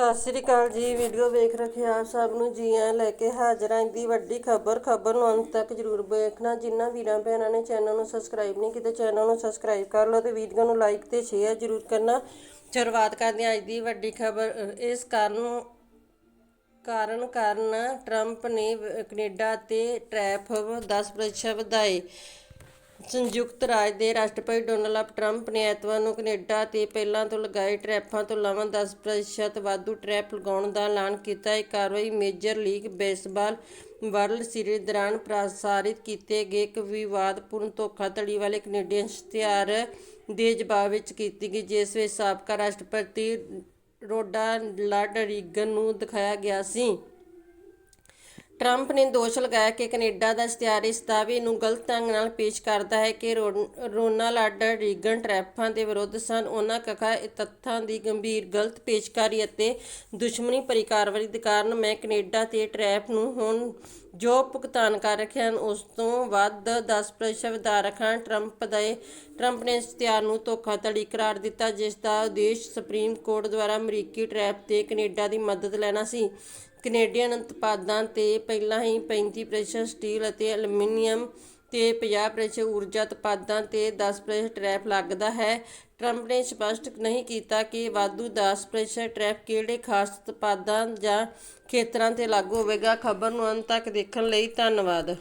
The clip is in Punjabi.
ਸਤਿ ਸ੍ਰੀ ਅਕਾਲ ਜੀ, ਵੀਡੀਓ ਵੇਖ ਰਹੇ ਆਪ ਸਭ ਨੂੰ। ਜੀ ਆਇਆਂ ਲੈ ਕੇ ਹਾਜ਼ਰ ਆਂ ਦੀ ਵੱਡੀ ਖਬਰ। ਖਬਰ ਨੂੰ ਅੰਤ ਤੱਕ ਜਰੂਰ ਵੇਖਣਾ। ਜਿਨ੍ਹਾਂ ਵੀਰਾਂ ਭੈਣਾਂ ਨੇ ਚੈਨਲ ਨੂੰ ਸਬਸਕ੍ਰਾਈਬ ਨਹੀਂ ਕੀਤਾ ਚੈਨਲ ਨੂੰ ਸਬਸਕ੍ਰਾਈਬ ਕਰ ਲਓ ਤੇ ਵੀਡੀਓ ਨੂੰ ਲਾਈਕ ਤੇ ਸ਼ੇਅਰ ਜਰੂਰ ਕਰਨਾ। ਸ਼ੁਰੂਆਤ ਕਰਦੇ ਹਾਂ ਅੱਜ ਦੀ ਵੱਡੀ ਖਬਰ। ਇਸ ਕਾਰਨ ਕਾਰਨ ਕਾਰਨ ਟਰੰਪ ਨੇ ਵ- ਕੈਨੇਡਾ ਤੇ ਟੈਰਿਫ 10% ਵਧਾਏ। ਸੰਯੁਕਤ ਰਾਜ ਦੇ ਰਾਸ਼ਟਰਪਤੀ ਡੋਨਾਲਡ ਟਰੰਪ ਨੇ ਐਤਵਾਰ ਨੂੰ ਕੈਨੇਡਾ ਤੇ ਪਹਿਲਾਂ ਤੋਂ ਲਗਾਏ ਟੈਰਿਫਾਂ ਤੋਂ ਇਲਾਵਾ 10% ਵਾਧੂ ਟੈਰਿਫ ਲਗਾਉਣ ਦਾ ਐਲਾਨ ਕੀਤਾ। ਇਹ ਕਾਰਵਾਈ major league baseball world series ਦੌਰਾਨ ਪ੍ਰਸਾਰਿਤ ਕੀਤੇ ਗਏ। ਇੱਕ ਵਿਵਾਦਪੂਰਨ ਧੋਖਾਧੜੀ ਵਾਲੇ ਕੈਨੇਡੀਅਨ ਇਸ਼ਤਿਹਾਰ ਦੇ ਜਵਾਬ ਵਿੱਚ ਕੀਤੀ ਗਈ, ਜਿਸ ਵਿੱਚ ਸਾਬਕਾ ਰਾਸ਼ਟਰਪਤੀ ਰੋਨਾਲਡ ਰੀਗਨ ਨੂੰ ਦਿਖਾਇਆ ਗਿਆ ਸੀ। ਟਰੰਪ ਨੇ ਦੋਸ਼ ਲਗਾਇਆ ਕਿ ਕੈਨੇਡਾ ਦਾ ਇਸ਼ਤਿਹਾਰ ਇਸ ਦਾਅਵੇ ਨੂੰ ਗਲਤ ਢੰਗ ਨਾਲ ਪੇਸ਼ ਕਰਦਾ ਹੈ ਕਿ ਰੋ- ਰੋਨਾਲਡ ਰੀਗਨ ਟਰੈਫਾਂ ਦੇ ਵਿਰੁੱਧ ਸਨ। ਉਹਨਾਂ ਕਹਾ ਤੱਥਾਂ ਦੀ ਗੰਭੀਰ ਗਲਤ ਪੇਸ਼ਕਾਰੀ ਅਤੇ ਦੁਸ਼ਮਣੀ ਭਰੀ ਕਾਰਵਾਈ ਦੇ ਕਾਰਨ ਮੈਂ ਕੈਨੇਡਾ ਤੇ ਟਰੈਪ ਨੂੰ ਹੁਣ ਜੋ ਭੁਗਤਾਨ ਕਰ ਰੱਖੇ ਹਨ, ਉਸ ਤੋਂ ਵੱਧ 10% ਵਧਾ ਰੱਖਾਂ ਟਰੰਪ ਦੇ ਟਰੰਪ ਨੇ ਇਸ਼ਤਿਹਾਰ ਨੂੰ ਧੋਖਾਧੜੀ ਕਰਾਰ ਦਿੱਤਾ, ਜਿਸ ਦਾ ਉਦੇਸ਼ ਸੁਪਰੀਮ ਕੋਰਟ ਦੁਆਰਾ ਅਮਰੀਕੀ ਟਰੈਫ ਤੇ ਕੈਨੇਡਾ ਦੀ ਮਦਦ ਲੈਣਾ ਸੀ। ਕੈਨੇਡੀਅਨ ਉਤਪਾਦਾਂ ਤੇ ਪਹਿਲਾਂ ਹੀ 35% ਸਟੀਲ ਅਤੇ ਐਲੂਮੀਨੀਅਮ ਤੇ 50% ਊਰਜਾ ਉਤਪਾਦਾਂ ਤੇ 10% ਟੈਰਿਫ ਲੱਗਦਾ ਹੈ। ਟਰੰਪ ਨੇ ਸਪਸ਼ਟ ਨਹੀਂ ਕੀਤਾ ਕਿ ਵਾਧੂ 10% ਟੈਰਿਫ ਕਿਹੜੇ ਖਾਸ ਉਤਪਾਦਾਂ ਜਾਂ ਖੇਤਰਾਂ ਤੇ ਲਾਗੂ ਹੋਵੇਗਾ। ਖਬਰ ਨੂੰ ਅੰਤ ਤੱਕ ਦੇਖਣ ਲਈ ਧੰਨਵਾਦ।